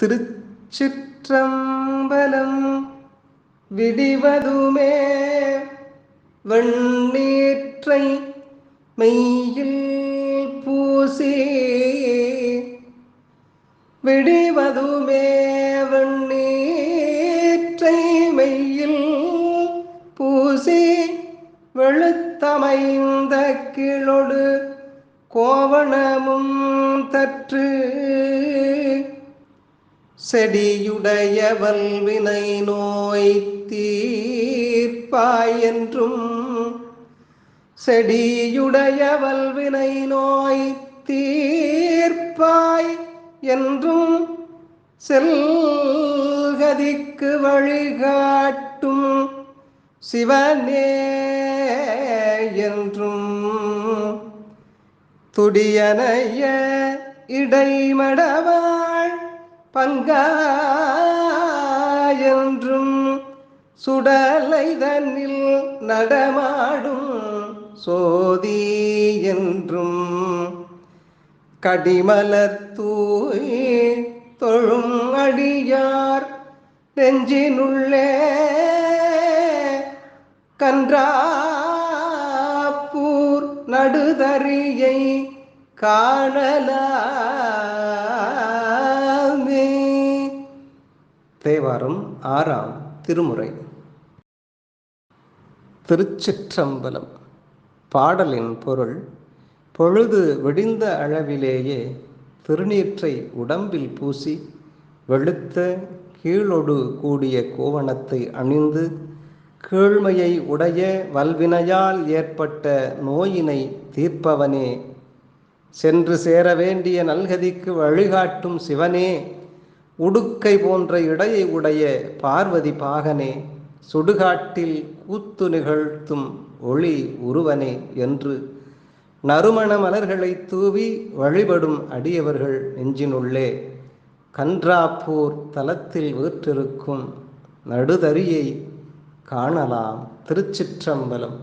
திருச்சிற்றம்பலம் விடிவதுமே வெண்ணீற்றை மெய்யில் பூசி விடிவதுமே வெண்ணீற்றை மெய்யில் பூசி வெளுத்தமைந்த கீழொடு கோவணமும் தற்று செடியுடையவள் வினை நோய் தீர்ப்பாய் என்றும் செடியுடைய வல்வினை நோய் தீர்ப்பாய் என்றும் செல்கதிக்கு வழிகாட்டும் சிவனே என்றும் துடியனைய இடைமடவா இடைமடவாள் பங்காயென்றும் சுடலை தன்னில் நடமாடும் சோதி என்றும் கடிமலர் தூய் தொழும் அடியார் நெஞ்சினுள்ளே கன்றாப்பூர் நடுதறியை காணலா தேவாரம் ஆறாம் திருமுறை. திருச்சிற்றம்பலம். பாடலின் பொருள் பொழுது விடிந்த அளவிலேயே திருநீற்றை உடம்பில் பூசி வெளுத்த கீழொடு கூடிய கோவணத்தை அணிந்து கீழ்மையை உடைய வல்வினையால் ஏற்பட்ட நோயினை தீர்ப்பவனே. சென்று சேர வேண்டிய நல்கதிக்கு வழிகாட்டும் சிவனே. உடுக்கை போன்ற இடையை உடைய பார்வதி பாகனே சுடுகாட்டில் கூத்து நிகழ்த்தும் ஒளி உருவனே என்று நறுமண மலர்களை தூவி வழிபடும் அடியவர்கள் நெஞ்சினுள்ளே கன்றாப்பூர் தலத்தில் வீற்றிருக்கும் நடுதறியை காணலாம் திருச்சிற்றம்பலம்.